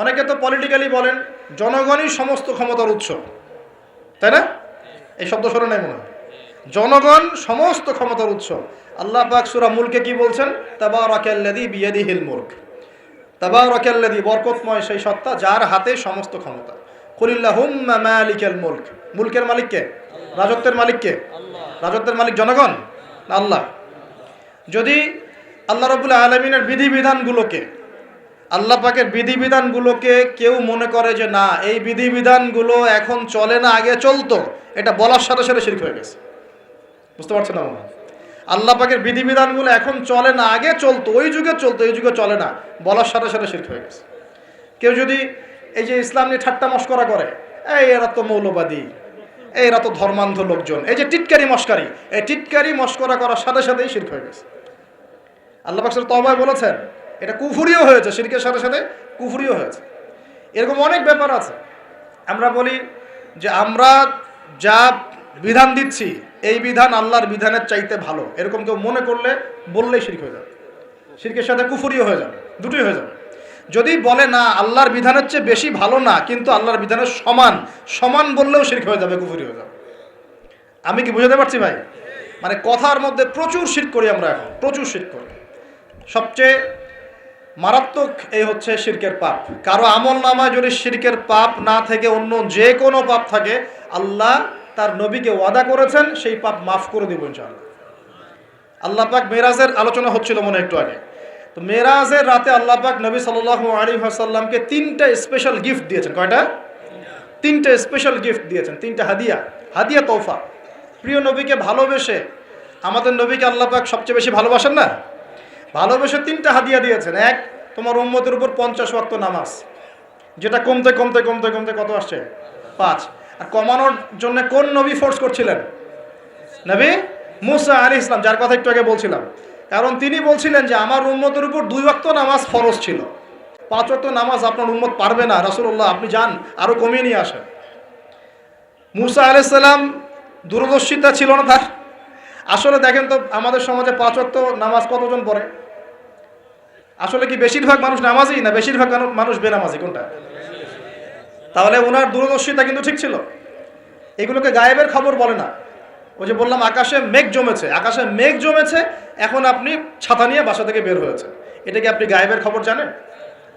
অনেকে তো পলিটিক্যালি বলেন, জনগণই সমস্ত ক্ষমতার উৎস। তাই না? এই শব্দ শোনা নাই মনে হয়? জনগণ সমস্ত ক্ষমতার উৎস। আল্লাহ পাক সুরা মুলকে কি বলছেন? তাবারাকাল্লাযী বিয়াদিহিল মুলক। তাবারাকাল্লাযী, বরকতময় সেই সত্তা যার হাতে সমস্ত ক্ষমতা। কুলিল্লাহুম্মা মালিকাল মুলক। মুলকের মালিক কে? রাজত্বের মালিক কে? রাজত্বের মালিক জনগণ? আল্লাহ। যদি আল্লাহ রবুল্লা আলমিনের বিধিবিধানগুলোকে আল্লাহ পাকের বিধিবিধানগুলোকে কেউ মনে করে যে না, এই বিধিবিধানগুলো এখন চলে না, আগে চলতো। এটা বলার সাথে সাথে শিরক হয়ে গেছে। বুঝতে পারছেন না আল্লাহ পাকের বিধিবিধানগুলো এখন চলে না, আগে চলতো, ওই যুগে চলতো, এই যুগে চলে না, বলার সাথে সাথে শিরক হয়ে গেছে। কেউ যদি এই যে ইসলাম নিয়ে ঠাট্টা মস্করা করে, এই এরা তো মৌলবাদী, এই এরা তো ধর্মান্ধ লোকজন এই যে টিটকারি মস্কারি, এই টিটকারি মস্করা করার সাথে সাথেই শিরক হয়ে গেছে। আল্লাহ পাক তবায় বলেছেন এটা কুফুরিও হয়েছে শিরকের সাথে সাথে কুফুরিও হয়েছে। এরকম অনেক ব্যাপার আছে। আমরা বলি যে আমরা যা বিধান দিচ্ছি, এই বিধান আল্লাহর বিধানের চাইতে ভালো। এরকম কেউ মনে করলে বললেই শিরক হয়ে যাবে। শিরকের সাথে কুফুরিও হয়ে যাবে, দুটোই হয়ে যাবে। যদি বলে না, আল্লাহর বিধানের চেয়ে বেশি ভালো না, কিন্তু আল্লাহর বিধানের সমান সমান বললেও শিরক হয়ে যাবে, কুফুরি হয়ে যাবে। আমি কি বুঝাতে পারছি ভাই? মানে কথার মধ্যে প্রচুর শির করি আমরা এখন, প্রচুর শির করি। সবচেয়ে মারাত্মক এই হচ্ছে শিরকের পাপ। কারও আমল নামায় যদি শিরকের পাপ না থেকে অন্য যে কোনো পাপ থাকে, আল্লাহ তার নবীকে ওয়াদা করেছেন, সেই পাপ মাফ করে দিব ইনশাআল্লাহ। আল্লাহ পাক মেরাজের আলোচনা হচ্ছিল মনে একটু আগে। তো মেরাজের রাতে আল্লাহ পাক নবী সাল্লাহ আলাইহি ওয়াসাল্লামকে তিনটা স্পেশাল গিফট দিয়েছেন। কয়টা? তিনটা স্পেশাল গিফট দিয়েছেন। তিনটা হাদিয়া। হাদিয়া তোফা প্রিয় নবীকে ভালোবেসে আমাদের নবীকে আল্লাহ পাক সবচেয়ে বেশি ভালোবাসেন না? ভালোবেসে তিনটা হাদিয়া দিয়েছেন। এক, তোমার উম্মতের উপর পঞ্চাশ ওয়াক্ত নামাজ। যেটা কমতে কমতে কমতে কমতে কত আসছে? পাঁচ। আর কমানোর জন্য কোন নবী ফোর্স করছিলেন? নবী মুসা আলী ইসলাম যার কথা একটু আগে বলছিলাম। কারণ তিনি বলছিলেন যে, আমার উম্মতের উপর দুই ওয়াক্ত নামাজ ফরজ ছিল। পাঁচ ওয়াক্ত নামাজ আপনার উম্মত পারবে না। রাসূলুল্লাহ, আপনি যান আরও কমিয়ে নিয়ে আসেন। মুসা আলাইসাল্লাম দূরদর্শিতা ছিল না তার। আসলে দেখেন তো, আমাদের সমাজে পাঁচ ওয়াক্ত নামাজ কতজন পড়ে? আসলে কি বেশিরভাগ মানুষ নামাজি না বেশিরভাগ মানু- মানুষ বেনামাজি? কোনটা? তাহলে ওনার দূরদর্শিতা কিন্তু ঠিক ছিল। এগুলোকে গায়েবের খবর বলে না। ওই যে বললাম, আকাশে মেঘ জমেছে। আকাশে মেঘ জমেছে, এখন আপনি ছাতা নিয়ে বাসা থেকে বের হয়েছে এটা কি আপনি গায়েবের খবর জানেন?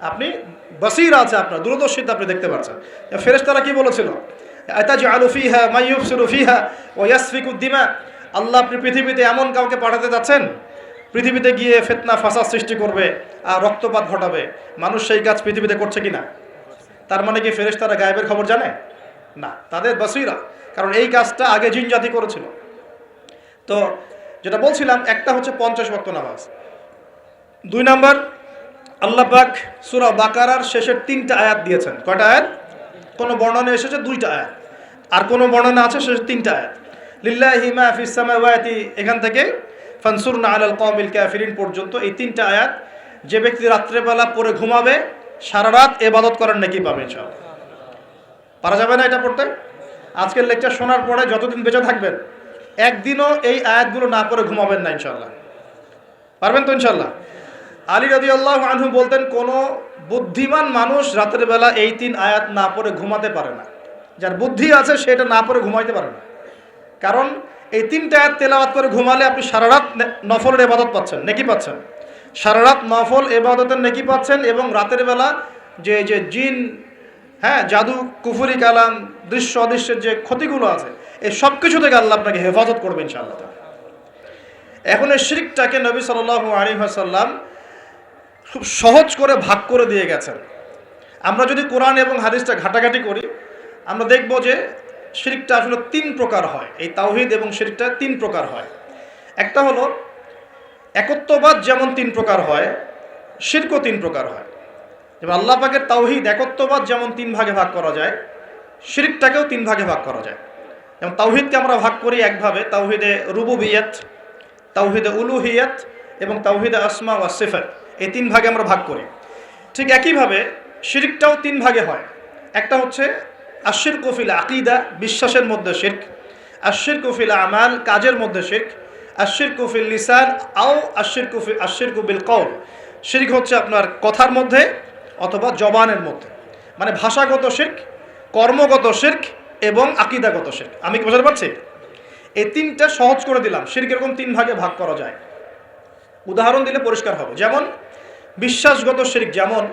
আপনি বসির আছে আপনার, দূরদর্শিতা আপনি দেখতে পাচ্ছেন। ফেরেশতারা কি বলেছিল? আতাজ আলু ফিহা মাইয়ুফসিরু ফিহা ও ইয়াসফিকুদ্দিমা আল্লাহ আপনি পৃথিবীতে এমন কাউকে পাঠাতে যাচ্ছেন পৃথিবীতে গিয়ে ফেতনা, ফাসাদ সৃষ্টি করবে আর রক্তপাত ঘটাবে। মানুষ সেই কাজ পৃথিবীতে করছে কি না তার মানে কি ফেরেশতারা গায়েবের খবর জানে? না, তাদের বসিরা। কারণ এই কাজটা আগে জিন জাতি করেছিল। তো যেটা বলছিলাম, একটা হচ্ছে পঞ্চাশ ভক্ত নামাজ। দুই নাম্বার, আল্লাহ পাক সুরা বাকারার শেষের তিনটা আয়াত দিয়েছেন। কয়টা আয়াত? কোনো বর্ণনা এসেছে? দুইটা আয়াত। আর কোনো বর্ণনা আছে? শেষের তিনটা আয়াত। লিল্লাহি মা ফিস সামাওয়াতি, এখান থেকে ফানসুরনা আলাল কওমিল কাফিরিন পর্যন্ত এই তিনটা আয়াত যে ব্যক্তি রাত্রেবেলা পরে ঘুমাবে সারা রাত এবাদত করার নাকি পাবে, ইনশাআল্লাহ। পারা যাবে না এটা পড়তে? আজকের লেকচার শোনার পরে যতদিন বেঁচে থাকবেন, একদিনও এই আয়াতগুলো না পড়ে ঘুমাবেন না ইনশাল্লাহ পারবেন তো ইনশাল্লাহ আলী রদি আল্লাহ আনহু বলতেন, কোনো বুদ্ধিমান মানুষ রাতের বেলা এই তিন আয়াত না পড়ে ঘুমাতে পারে না। যার বুদ্ধি আছে সেটা না পড়ে ঘুমাইতে পারে না। কারণ এই তিনটা আয়াত তেলাওয়াত করে ঘুমালে আপনি সারা রাত নফলের এবাদত পাচ্ছেন, নেকি পাচ্ছেন? সারা রাত নফল এবাদতের নেকি পাচ্ছেন এবং রাতের বেলা যে যে জিন হ্যাঁ জাদু, কুফুরি কালাম, দৃশ্য অদৃশ্যের যে ক্ষতিগুলো আছে, এই সব কিছু থেকে আল্লাহ আপনাকে হেফাজত করবে ইনশাআল্লাহ। এখন এই শিরিকটাকে নবী সাল্লাল্লাহু আলাইহি ওয়াসাল্লাম খুব সহজ করে ভাগ করে দিয়ে গেছেন। আমরা যদি কোরআন এবং হাদিসটা ঘাটাঘাটি করি, আমরা দেখব যে শিরিকটা আসলে তিন প্রকার হয়। এই তাওহিদ এবং শিরিকটা তিন প্রকার হয়। একটা হলো, একত্ববাদ যেমন তিন প্রকার হয়, শিরকও তিন প্রকার হয়। যেমন আল্লাহ পাকের তাওহিদ একত্ববাদ যেমন তিন ভাগে ভাগ করা যায়, শিরিকটাকেও তিন ভাগে ভাগ করা যায়। যেমন তাওহিদকে আমরা ভাগ করি একভাবে, তাওহিদে রুবু রুবুবিয়ত, তাওহিদে উলুহিয়ত এবং তাওহিদে আসমা ওয়া সিফাত। এই তিন ভাগে আমরা ভাগ করি। ঠিক একইভাবে শিরিকটাও তিন ভাগে হয়। একটা হচ্ছে আশির কফিল আকিদা, বিশ্বাসের মধ্যে শির্ক। আশির কফিল আমাল, কাজের মধ্যে শির্ক। আশির কফিল লিসান, আও আশির কফি আশির কবিল কৌল শিরিক হচ্ছে আপনার কথার মধ্যে অথবা জবানের মধ্যে। মানে ভাষাগত শির্ক, কর্মগত শির্ক এবং আকিদাগত শির্ক। আমি কি বোঝাতে পারছি? এই তিনটা সহজ করে দিলাম। শির্ক এরকম তিন ভাগে ভাগ করা যায়। উদাহরণ দিলে পরিষ্কার হবে। যেমন, বিশ্বাসগত শির্ক যেমন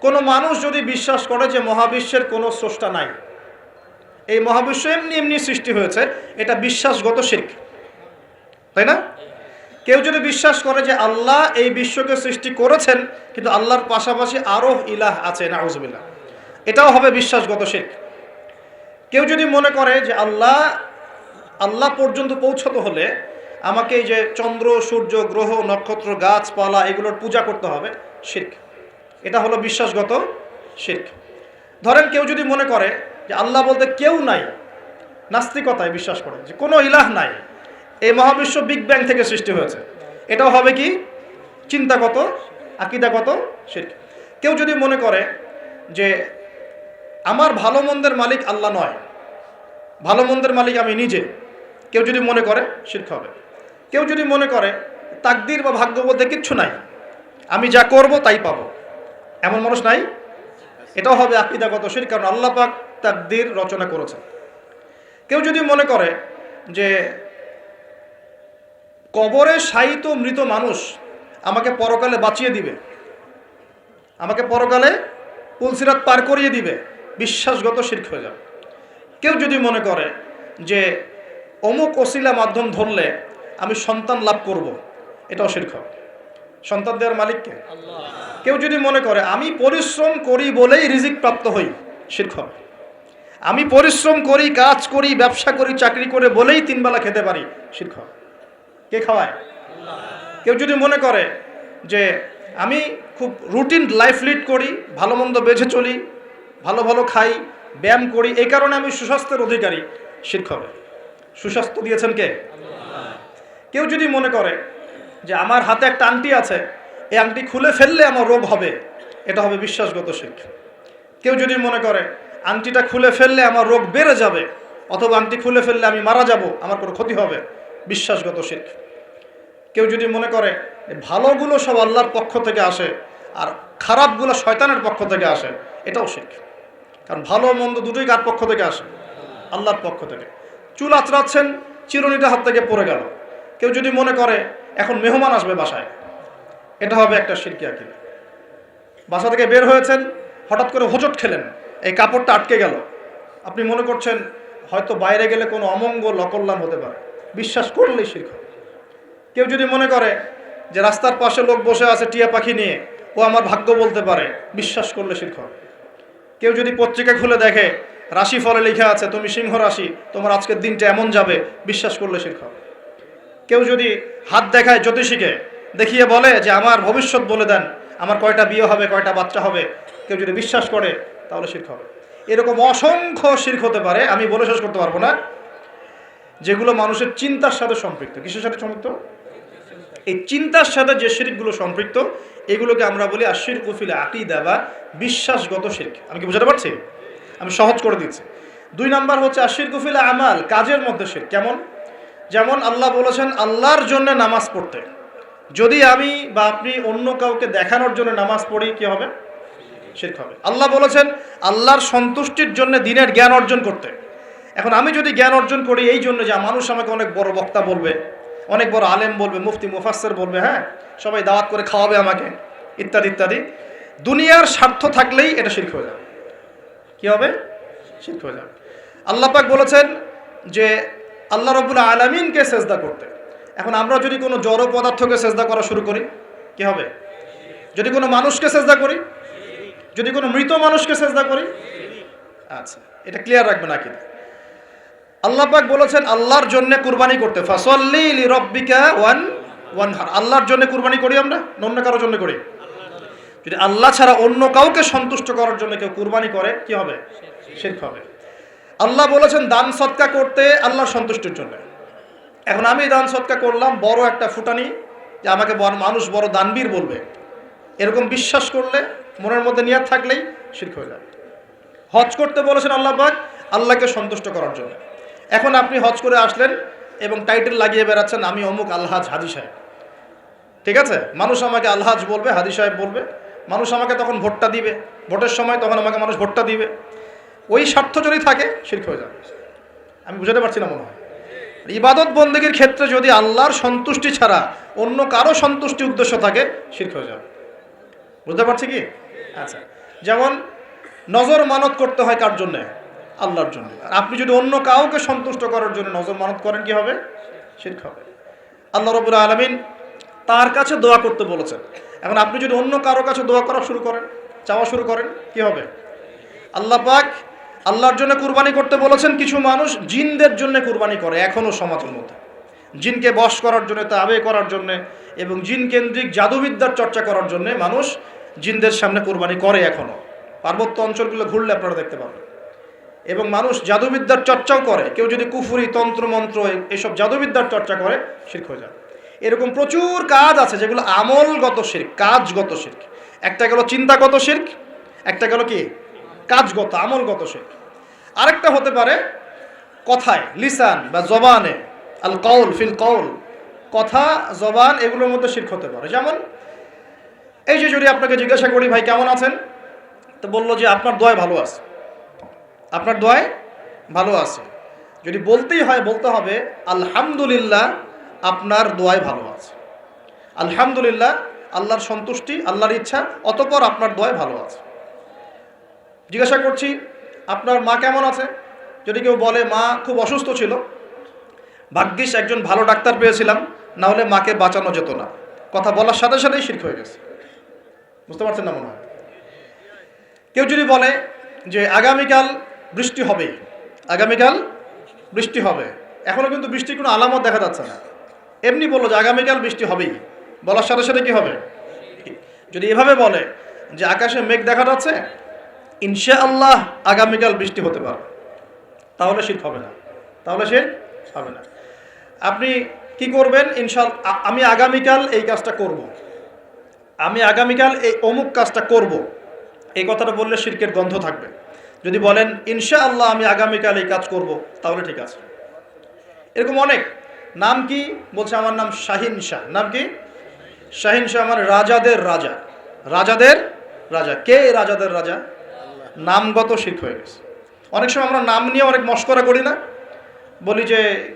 কোনো মানুষ যদি বিশ্বাস করে যে মহাবিশ্বের কোনো স্রষ্টা নাই, এই মহাবিশ্ব এমনি এমনি সৃষ্টি হয়েছে, এটা বিশ্বাসগত শির্ক। তাই না? কেউ যদি বিশ্বাস করে যে আল্লাহ এই বিশ্বকে সৃষ্টি করেছেন, কিন্তু আল্লাহর পাশাপাশি আরও ইলাহ আছে, নাউজবিল্লাহ। এটাও হবে বিশ্বাসগত শির্ক। কেউ যদি মনে করে যে আল্লাহ আল্লাহ পর্যন্ত পৌঁছতে হলে আমাকে এই যে চন্দ্র, সূর্য, গ্রহ, নক্ষত্র, গাছপালা, এগুলোর পূজা করতে হবে, শির্ক। এটা হলো বিশ্বাসগত শির্ক। ধরেন কেউ যদি মনে করে যে আল্লাহ বলতে কেউ নাই, নাস্তিকতায় বিশ্বাস করে, যে কোনো ইলাহ নাই, এই মহাবিশ্ব বিগ ব্যাং থেকে সৃষ্টি হয়েছে। এটাও হবে কি? চিন্তাগত, আকিদাগত শির্ক। কেউ যদি মনে করে যে আমার ভালো মন্দের মালিক আল্লাহ নয়, ভালো মন্দের মালিক আমি নিজে, কেউ যদি মনে করে শির্ক হবে। কেউ যদি মনে করে তাকদির বা ভাগ্য বলতে কিচ্ছু নাই, আমি যা করব তাই পাবো। এমন মানুষ নাই। এটাও হবে আকিদাগত শির কারণ আল্লাহ পাক তাকদির রচনা করেছেন। কেউ যদি মনে করে যে কবরে শায়িত মৃত মানুষ আমাকে পরকালে বাঁচিয়ে দিবে, আমাকে পরকালে পুলসিরাত পার করিয়ে দিবে, বিশ্বাসগত শির্ক হয়ে যাবে। কেউ যদি মনে করে যে অমুক অশিলা মাধ্যম ধরলে আমি সন্তান লাভ করব, এটাও শির্ক হবে। সন্তান দেওয়ার মালিককে কেউ যদি মনে করে আমি পরিশ্রম করি বলেই রিজিক প্রাপ্ত হই শির্ক হবে। আমি পরিশ্রম করি কাজ করি ব্যবসা করি চাকরি করে বলেই তিনবেলা খেতে পারি শির্ক হবে। কে খাওয়ায়? কেউ যদি মনে করে যে আমি খুব রুটিন লাইফ লিড করি ভালো মন্দ বেছে চলি ভালো ভালো খাই ব্যায়াম করি এই কারণে আমি সুস্বাস্থ্যের অধিকারী শির্ক হবে। সুস্বাস্থ্য দিয়েছেন কে? কেউ যদি মনে করে যে আমার হাতে একটা আংটি আছে, এই আংটি খুলে ফেললে আমার রোগ হবে। এটা হবে বিশ্বাসগত শির্ক কেউ যদি মনে করে, আংটিটা খুলে ফেললে আমার রোগ বেড়ে যাবে, অথবা আংটি খুলে ফেললে আমি মারা যাব, আমার কোনো ক্ষতি হবে। বিশ্বাসগত শিখ কেউ যদি মনে করে ভালোগুলো সব আল্লাহর পক্ষ থেকে আসে, আর খারাপগুলো শয়তানের পক্ষ থেকে আসে, এটাও শিখ কারণ ভালো মন্দ দুটোই কার পক্ষ থেকে আসে? আল্লাহর পক্ষ থেকে। চুল আঁচড়াচ্ছেন চিরুনিটা হাত থেকে পড়ে গেল। কেউ যদি মনে করে এখন মেহমান আসবে বাসায়। এটা হবে একটা শিরকি আকিদা। বাসা থেকে বের হয়েছেন, হঠাৎ করে হোঁচট খেলেন। এই কাপড়টা আটকে গেল। আপনি মনে করছেন হয়তো বাইরে গেলে কোনো অমঙ্গল, অকল্যাণ হতে পারে। বিশ্বাস করলেই হবে। কেউ যদি মনে করে যে রাস্তার পাশে লোক বসে আছে টিয়া পাখি নিয়ে, ও আমার ভাগ্য বলতে পারে, বিশ্বাস করলে শির্ক কেউ যদি পত্রিকা খুলে দেখে রাশি ফলে লেখা আছে, তুমি সিংহ রাশি, তোমার আজকের দিনটা এমন যাবে বিশ্বাস করলে শির্ক কেউ যদি হাত দেখায় জ্যোতিষীকে, দেখিয়ে বলে যে আমার ভবিষ্যৎ বলে দেন, আমার কয়টা বিয়ে হবে, কয়টা বাচ্চা হবে, কেউ যদি বিশ্বাস করে, তাহলে শির্ক হবে। এরকম অসংখ্য শির্ক হতে পারে, আমি বলে শেষ করতে পারব না, যেগুলো মানুষের চিন্তার সাথে সম্পৃক্ত। কিসের সাথে সম্পৃক্ত? এই চিন্তার সাথে যে শিরিকগুলো সম্পৃক্ত, এগুলোকে আমরা বলি আশির কুফিল আকিদা বা বিশ্বাসগত শির্ক। আমি কি বুঝাতে পারছি? আমি সহজ করে দিচ্ছি। দুই নাম্বার হচ্ছে আশির কুফিল আমাল, কাজের মধ্যে শির কেমন? যেমন আল্লাহ বলেছেন, আল্লাহর জন্য নামাজ পড়তে। যদি আমি বা আপনি অন্য কাউকে দেখানোর জন্য নামাজ পড়ি, কি হবে? শির্ক হবে। আল্লাহ বলেছেন, আল্লাহর সন্তুষ্টির জন্য দিনের জ্ঞান অর্জন করতে। এখন আমি যদি জ্ঞান অর্জন করি, এই জন্য যে মানুষ আমাকে অনেক বড় বক্তা বলবে, অনেক বড় আলেম বলবে, মুফতি, মুফাসসির বলবে হ্যাঁ? সবাই দাওয়াত করে খাওয়াবে আমাকে, ইত্যাদি ইত্যাদি। দুনিয়ার স্বার্থ থাকলেই এটা শির্ক হয়ে যাবে। কি হবে? শির্ক হয়ে যাবে। আল্লাহ পাক বলেছেন যে আল্লাহ রবুল্লা আলমিনকে সেজদা করতে। এখন আমরা যদি কোনো জড় পদার্থকে সেজদা করা শুরু করি, কি হবে? যদি কোনো মানুষকে সেজদা করি? যদি কোনো মৃত মানুষকে সেজদা করি? আচ্ছা এটা ক্লিয়ার রাখবেন আকিদা। আল্লাহ পাক বলেছেন, আল্লাহর জন্য কুরবানি করতে। ফাসল্লি রব্বিকা ওয়ান ওয়ান হার আল্লাহর জন্য কুরবানি করি আমরা? অন্য কারোর জন্য করি? যদি আল্লাহ ছাড়া অন্য কাউকে সন্তুষ্ট করার জন্য কেউ কুরবানি করে, কি হবে? শিরক হবে। আল্লাহ বলেছেন, দান সৎকা করতে আল্লাহর সন্তুষ্টির জন্য। এখন আমি দান সৎকা করলাম, বড় একটা ফুটানি যে আমাকে মানুষ বড় দানবীর বলবে। এরকম বিশ্বাস করলে, মনের মধ্যে নিয়াত থাকলেই শিরক হয়ে যাবে। হজ করতে বলেছেন আল্লাহ পাক, আল্লাহকে সন্তুষ্ট করার জন্য। এখন আপনি হজ করে আসলেন এবং টাইটেল লাগিয়ে বেড়াচ্ছেন, আমি অমুক আলহাজ হাজি সাহেব। ঠিক আছে? মানুষ আমাকে আলহাজ বলবে হাদি সাহেব বলবে। মানুষ আমাকে তখন ভোটটা দিবে। ভোটের সময় তখন আমাকে মানুষ ভোটটা দিবে। ওই স্বার্থ যদি থাকে, শির্ক হয়ে যাবে। আমি বুঝাতে পারছি না মনে হয়। ইবাদত বন্দীগীর ক্ষেত্রে যদি আল্লাহর সন্তুষ্টি ছাড়া অন্য কারও সন্তুষ্টি উদ্দেশ্য থাকে, শির্ক হয়ে যাবে। বুঝতে পারছি কি? আচ্ছা। যেমন নজর মানত করতে হয় কার জন্যে? আল্লাহর জন্য। আর আপনি যদি অন্য কাউকে সন্তুষ্ট করার জন্য নজর মানত করেন, কি হবে? শির্ক হবে। আল্লাহ রবুল আলমিন তার কাছে দোয়া করতে বলেছেন। এখন আপনি যদি অন্য কারও কাছে দোয়া করা শুরু করেন, চাওয়া শুরু করেন, কি হবে? আল্লাহ পাক আল্লাহর জন্য কুরবানি করতে বলেছেন কিছু মানুষ জিনদের জন্য কুরবানি করে এখনও সমাজের মধ্যে। জিনকে বশ করার জন্য, তাবে করার জন্য এবং জিন কেন্দ্রিক জাদুবিদ্যার চর্চা করার জন্য মানুষ জিনদের সামনে কুরবানি করে এখনও পার্বত্য অঞ্চলগুলো ঘুরলে আপনারা দেখতে পাবেন এবং মানুষ জাদুবিদ্যার চর্চাও করে। কেউ যদি কুফুরি, তন্ত্র, মন্ত্র এসব জাদুবিদ্যার চর্চা করে, শির্ক হয়ে যায় এরকম প্রচুর কাজ আছে যেগুলো আমলগত শির্ক, কাজগত শির্ক। একটা গেল চিন্তাগত শির্ক, একটা গেল কি? কাজগত, আমলগত শির্ক আরেকটা হতে পারে কথায়, লিসান বা জবানে, আল কৌল ফিল কৌল কথা, জবান এগুলোর মধ্যে শির্ক হতে পারে। যেমন, এই যে যদি আপনাকে জিজ্ঞাসা করি, ভাই, কেমন আছেন? তো বলল যে, আপনার দোয়ায় ভালো আছে। আপনার দোয়ায় ভালো আছে। যদি বলতেই হয়, বলতে হবে, আলহামদুলিল্লাহ, আপনার দোয়ায় ভালো আছে। আলহামদুলিল্লাহ, আল্লাহর সন্তুষ্টি, আল্লাহর ইচ্ছা, অতপর আপনার দোয়ায় ভালো আছে। জিজ্ঞাসা করছি, আপনার মা কেমন আছে? যদি কেউ বলে, মা খুব অসুস্থ ছিল। ভাগ্যিস একজন ভালো ডাক্তার পেয়েছিলাম, না হলে মাকে বাঁচানো যেত না। কথা বলার সাথে সাথেই শির্ক হয়ে গেছে। বুঝতে পারছেন না মনে হয়? কেউ যদি বলে যে, আগামীকাল বৃষ্টি হবে আগামীকাল বৃষ্টি হবে। এখনও কিন্তু বৃষ্টির কোনো আলামত দেখা যাচ্ছে না। এমনি বলল যে, আগামীকাল বৃষ্টি হবেই। বলার সাথে সাথে কি হবে? যদি এভাবে বলে যে, আকাশে মেঘ দেখা যাচ্ছে ইনশা আল্লাহ আগামীকাল বৃষ্টি হতে পারে। তাহলে শীত হবে না। তাহলে সে হবে না। আপনি কি করবেন? ইনশাল আমি আগামীকাল এই কাজটা করব। আমি আগামীকাল এই অমুক কাজটা করব। এই কথাটা বললে শিরকের গন্ধ থাকবে। যদি বলেন ইনশা আল্লাহ আমি আগামীকাল এই কাজ করব, তাহলে ঠিক আছে। এরকম অনেক। নাম কি? বলছে আমার নাম শাহিন শাহ। নাম কি? শাহিন শাহ আমার রাজাদের রাজা। রাজাদের রাজা। কে রাজাদের রাজা? নামগত শিখ হয়ে গেছে। অনেক সময় আমরা নাম নিয়ে অনেক মস্করা করি না। বলি যে,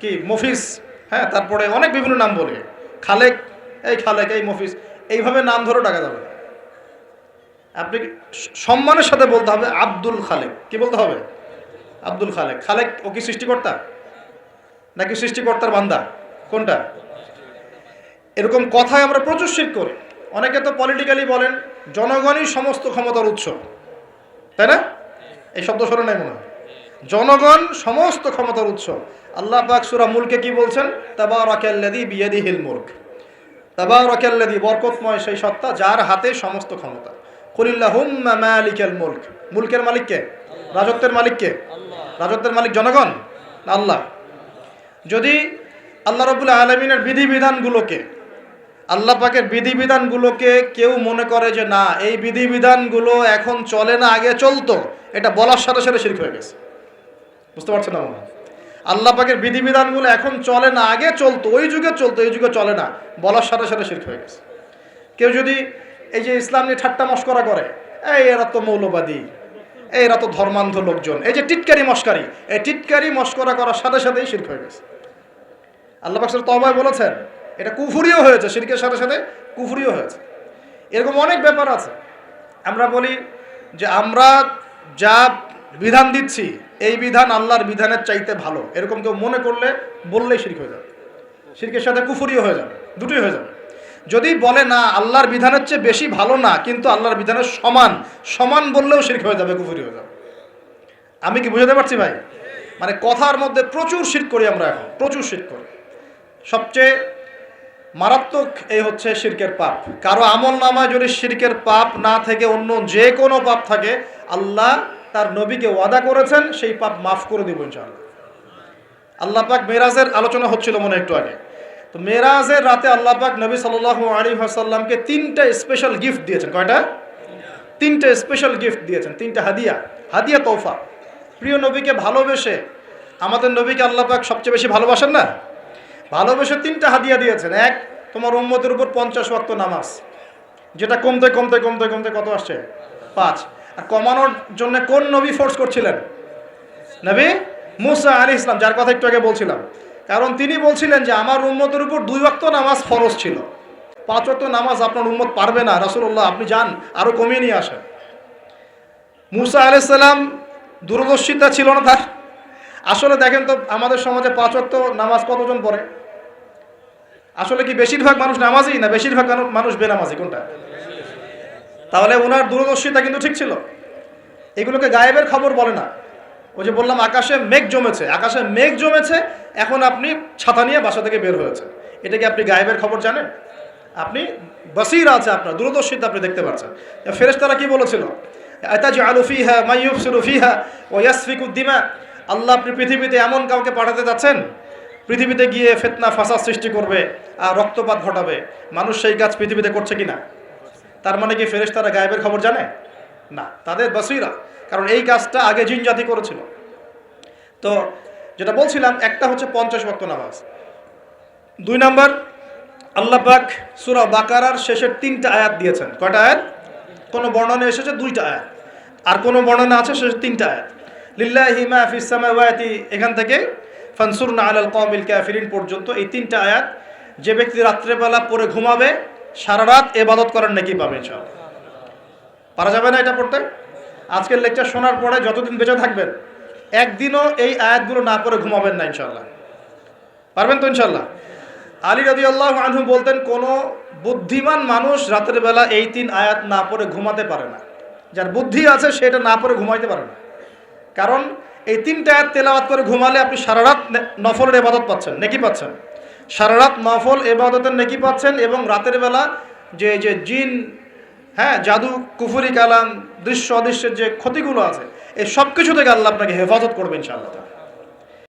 কি মফিস হ্যাঁ তারপরে অনেক বিভিন্ন নাম বলি। খালেক, এই খালেক, এই মফিস এইভাবে নাম ধরে ডাকা যাবে আপনি সম্মানের সাথে বলতে হবে আব্দুল খালেক। কি বলতে হবে? আব্দুল খালেক। খালেক ও কি সৃষ্টিকর্তা? নাকি সৃষ্টিকর্তার বান্দা? কোনটা? এরকম কথায় আমরা প্রচুর শির করি। অনেকে তো পলিটিক্যালি বলেন, জনগণই সমস্ত ক্ষমতার উৎস। তাই না? এই শব্দ শোনে নাই মনে হয়। জনগণ সমস্ত ক্ষমতার উৎস। আল্লাহ পাক সুরা মুলকে কি বলছেন? তাবা রাকাল্লাদি বিয়াদি হিল মুল্ক। তাবা রাকাল্লাদি বরকতময় সেই সত্তা যার হাতে সমস্ত ক্ষমতা। কুলিল্লাহুম মালিকাল মুলক। মুলকের মালিক কে? রাজত্বের মালিক কে? রাজত্বের মালিক জনগণ? আল্লাহ। যদি আল্লাহ রবুল্লা আলমিনের বিধিবিধানগুলোকে আল্লাহ পাকের বিধিবিধানগুলোকে কেউ মনে করে যে না, এই বিধিবিধানগুলো এখন চলে না, আগে চলতো। এটা বলার সাথে সাথে শিরক হয়ে গেছে। বুঝতে পারছেন না মনে আল্লাহ পাকের বিধিবিধানগুলো এখন চলে না, আগে চলতো, ওই যুগে চলতো, এই যুগে চলে না, বলার সাথে সাথে শিরক হয়ে গেছে। কেউ যদি এই যে ইসলাম নিয়ে ঠাট্টা মস্করা করে, এই এরা তো মৌলবাদী, এরা তো ধর্মান্ধ লোকজন এই যে টিটকারি মস্কারি, এই টিটকারি মস্করা করার সাথে সাথেই শিরক হয়ে গেছে। আল্লাহ পাক সুরা তওবায় বলেছেন এটা কুফুরিও হয়েছে শিরকের সাথে সাথে কুফুরিও হয়েছে। এরকম অনেক ব্যাপার আছে। আমরা বলি যে আমরা যা বিধান দিচ্ছি, এই বিধান আল্লাহর বিধানের চাইতে ভালো। এরকম কেউ মনে করলে বললেই শিরক হয়ে যাবে। শিরকের সাথে কুফুরিও হয়ে যাবে, দুটোই হয়ে যাবে। যদি বলে না, আল্লাহর বিধানের চেয়ে বেশি ভালো না, কিন্তু আল্লাহর বিধানের সমান সমান বললেও শিরক হয়ে যাবে, কুফুরি হয়ে যাবে। আমি কি বুঝাতে পারছি ভাই? মানে কথার মধ্যে প্রচুর শির করি আমরা এখন, প্রচুর শির করি। সবচেয়ে মারাত্মক এই হচ্ছে শিরকের পাপ। কারও আমল নামায় যদি শিরকের পাপ না থেকে অন্য যে কোনো পাপ থাকে, আল্লাহ তার নবীকে ওয়াদা করেছেন, সেই পাপ মাফ করে দিব ইনশাআল্লাহ। আল্লাহ পাক মেরাজের আলোচনা হচ্ছিল মনে একটু আগে। তো মেরাজের রাতে আল্লাহ পাক নবী সাল্লাহ আলী সাল্লামকে তিনটা স্পেশাল গিফট দিয়েছেন। কয়টা? তিনটা স্পেশাল গিফট দিয়েছেন। তিনটা হাদিয়া। হাদিয়া তোফা প্রিয় নবীকে ভালোবেসে আমাদের নবীকে আল্লাহ পাক সবচেয়ে বেশি ভালোবাসেন না? ভালোবেসে তিনটা হাদিয়া দিয়েছেন। এক, তোমার উম্মতের উপর পঞ্চাশ ওয়াক্ত নামাজ। যেটা কমতে কমতে কমতে কমতে কত আসছে? পাঁচ। আর কমানোর জন্য কোন নবী ফোর্স করছিলেন? নবী মুসা আলী ইসলাম যার কথা একটু আগে বলছিলাম। কারণ তিনি বলছিলেন যে, আমার উম্মতের উপর দুই ওয়াক্ত নামাজ ফরজ ছিল। পাঁচ ওয়াক্ত নামাজ আপনার উম্মত পারবে না। রাসূলুল্লাহ, আপনি যান আরও কমিয়ে নিয়ে আসেন। মুসা আলাইসাল্লাম দূরদর্শিতা ছিল না তার। আসলে দেখেন তো, আমাদের সমাজে পাঁচ ওয়াক্ত নামাজ কতজন পড়ে? আসলে কি বেশিরভাগ মানুষ নামাজই না বেশিরভাগ মানুষ বেনামাজি? কোনটা? তাহলে ওনার দূরদর্শিতা কিন্তু ঠিক ছিল। এগুলোকে গায়েবের খবর বলে না। ওই যে বললাম, আকাশে মেঘ জমেছে। আকাশে মেঘ জমেছে, এখন আপনি ছাতা নিয়ে বাসা থেকে বের হয়েছে এটা কি আপনি গায়েবের খবর জানেন? আপনি বসির আছে আপনার, দূরদর্শিতা আপনি দেখতে পাচ্ছেন। ফেরেশতারা কি বলেছিল? আতাজি আলু ফিহা মাইয়ুফসিরু ফিহা ও ইয়াসফিকুদ্দিমা আল্লাহ আপনি পৃথিবীতে এমন কাউকে পাঠাতে যাচ্ছেন পৃথিবীতে গিয়ে ফেতনা, ফাসাদ সৃষ্টি করবে আর রক্তপাত ঘটাবে। মানুষ সেই কাজ পৃথিবীতে করছে কিনা? তার মানে কি ফেরেশতারা গায়েবের খবর জানে? না, তাদের বসিরা। কারণ এই কাজটা আগে জিন জাতি করেছিল। তো যেটা বলছিলাম, একটা হচ্ছে পঞ্চাশ ভক্ত নামাজ। দুই নম্বর, আল্লাহ পাক সুরা বাকারার শেষের তিনটা আয়াত দিয়েছেন। কয়টা আয়াত? কোনো বর্ণনা এসেছে? দুইটা আয়াত। আর কোনো বর্ণনা আছে? শেষের তিনটা আয়াত। লিল্লাহি মা ফিস সামাওয়াতি, এখান থেকে ফানসুরনা আলাল কওমিল কাফিরিন পর্যন্ত এই তিনটা আয়াত যে ব্যক্তি রাত্রেবেলা পরে ঘুমাবে সারা রাত এবাদত করার নাকি পাবে, ইনশাআল্লাহ। পারা যাবে না এটা পড়তে? আজকের লেকচার শোনার পরে যতদিন বেঁচে থাকবেন, একদিনও এই আয়াতগুলো না পড়ে ঘুমাবেন না ইনশাল্লাহ পারবেন তো ইনশাল্লাহ আলী রদি আল্লাহ আনহু বলতেন, কোনো বুদ্ধিমান মানুষ রাতের বেলা এই তিন আয়াত না পড়ে ঘুমাতে পারে না। যার বুদ্ধি আছে, সেটা না পড়ে ঘুমাইতে পারে না। কারণ এই তিনটা আয়াত তেলাওয়াত করে ঘুমালে আপনি সারা রাত নফলের এবাদত পাচ্ছেন, নেকি পাচ্ছেন? সারা রাত নফল এবাদতের নেকি পাচ্ছেন এবং রাতের বেলা যে যে জিন হ্যাঁ জাদু, কুফুরি, কালাম, দৃশ্য, অদৃশ্যের যে ক্ষতিগুলো আছে, এই সব কিছু থেকে আল্লাহ আপনাকে হেফাজত করবে ইনশাআল্লাহ।